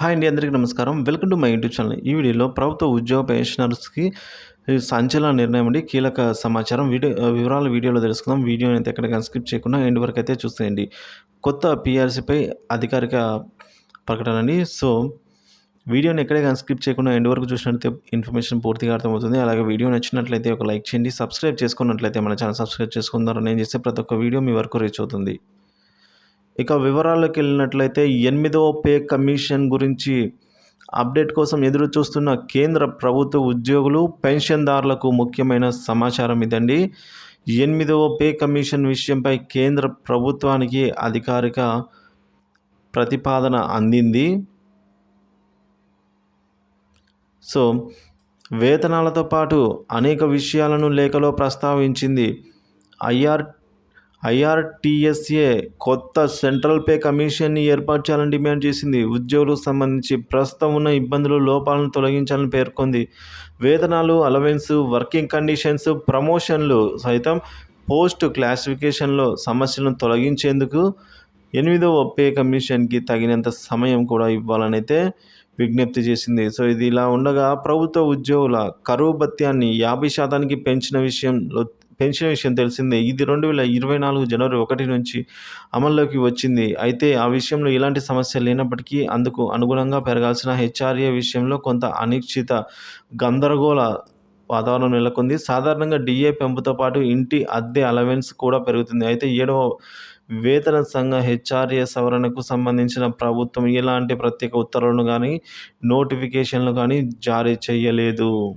Hi అండి అందరికీ నమస్కారం. Welcome to my YouTube channel. ఈ వీడియోలో ప్రభుత్వ ఉద్యోగ పెన్షనర్స్కి సంచలన నిర్ణయం అండి. కీలక సమాచారం. వీడియో వివరాలు వీడియోలో తెలుసుకుందాం. వీడియోని అయితే ఎక్కడ స్కిప్ చేయకుండా ఎండ్ వరకు అయితే చూసేయండి. కొత్త పిఆర్సీపై అధికారిక ప్రకటన అండి. సో వీడియోని ఎక్కడే స్కిప్ చేయకుండా ఎండ్ వరకు చూసినట్లయితే ఇన్ఫర్మేషన్ పూర్తిగా అర్థమవుతుంది. అలాగే వీడియో నచ్చినట్లయితే ఒక లైక్ చేయండి. సబ్స్క్రైబ్ చేసుకున్నట్లయితే మన ఛానల్ సబ్స్క్రైబ్ చేసుకుందారు నేను చేసే ప్రతి ఒక్క వీడియో మీ వరకు రీచ్ అవుతుంది. ఇక వివరాల్లోకి వెళ్ళినట్లయితే ఎనిమిదవ పే కమిషన్ గురించి అప్డేట్ కోసం ఎదురు చూస్తున్న కేంద్ర ప్రభుత్వ ఉద్యోగులు పెన్షన్దారులకు ముఖ్యమైన సమాచారం ఇదండి. ఎనిమిదవ పే కమిషన్ విషయంపై కేంద్ర ప్రభుత్వానికి అధికారిక ప్రతిపాదన అందింది. సో వేతనాలతో పాటు అనేక విషయాలను లేఖలో ప్రస్తావించింది. ఐఆర్ ఐఆర్టీఎస్ఏ కొత్త సెంట్రల్ పే కమిషన్ని ఏర్పాటు చేయాలని డిమాండ్ చేసింది. ఉద్యోగులకు సంబంధించి ప్రస్తుతం ఉన్న ఇబ్బందులు లోపాలను తొలగించాలని పేర్కొంది. వేతనాలు అలవెన్స్ వర్కింగ్ కండిషన్స్ ప్రమోషన్లు సైతం పోస్ట్ క్లాసిఫికేషన్లో సమస్యలను తొలగించేందుకు ఎనిమిదవ పే కమిషన్కి తగినంత సమయం కూడా ఇవ్వాలని అయితే విజ్ఞప్తి చేసింది. సో ఇది ఇలా ఉండగా ప్రభుత్వ ఉద్యోగుల కరువు భత్యాన్ని యాభై శాతానికి పెంచిన విషయంలో పెన్షన్ విషయం తెలిసిందే. ఇది రెండు వేల ఇరవై నాలుగు జనవరి ఒకటి నుంచి అమల్లోకి వచ్చింది. అయితే ఆ విషయంలో ఎలాంటి సమస్య లేనప్పటికీ అందుకు అనుగుణంగా పెరగాల్సిన హెచ్ఆర్ఏ విషయంలో కొంత అనిశ్చిత గందరగోళ వాతావరణం నెలకొంది. సాధారణంగా డిఏ పెంపుతో పాటు ఇంటి అద్దె అలవెన్స్ కూడా పెరుగుతుంది. అయితే ఏడవ వేతన సంఘ హెచ్ఆర్ఏ సవరణకు సంబంధించిన ప్రభుత్వం ఎలాంటి ప్రత్యేక ఉత్తర్వులను కానీ నోటిఫికేషన్లు కానీ జారీ చేయలేదు.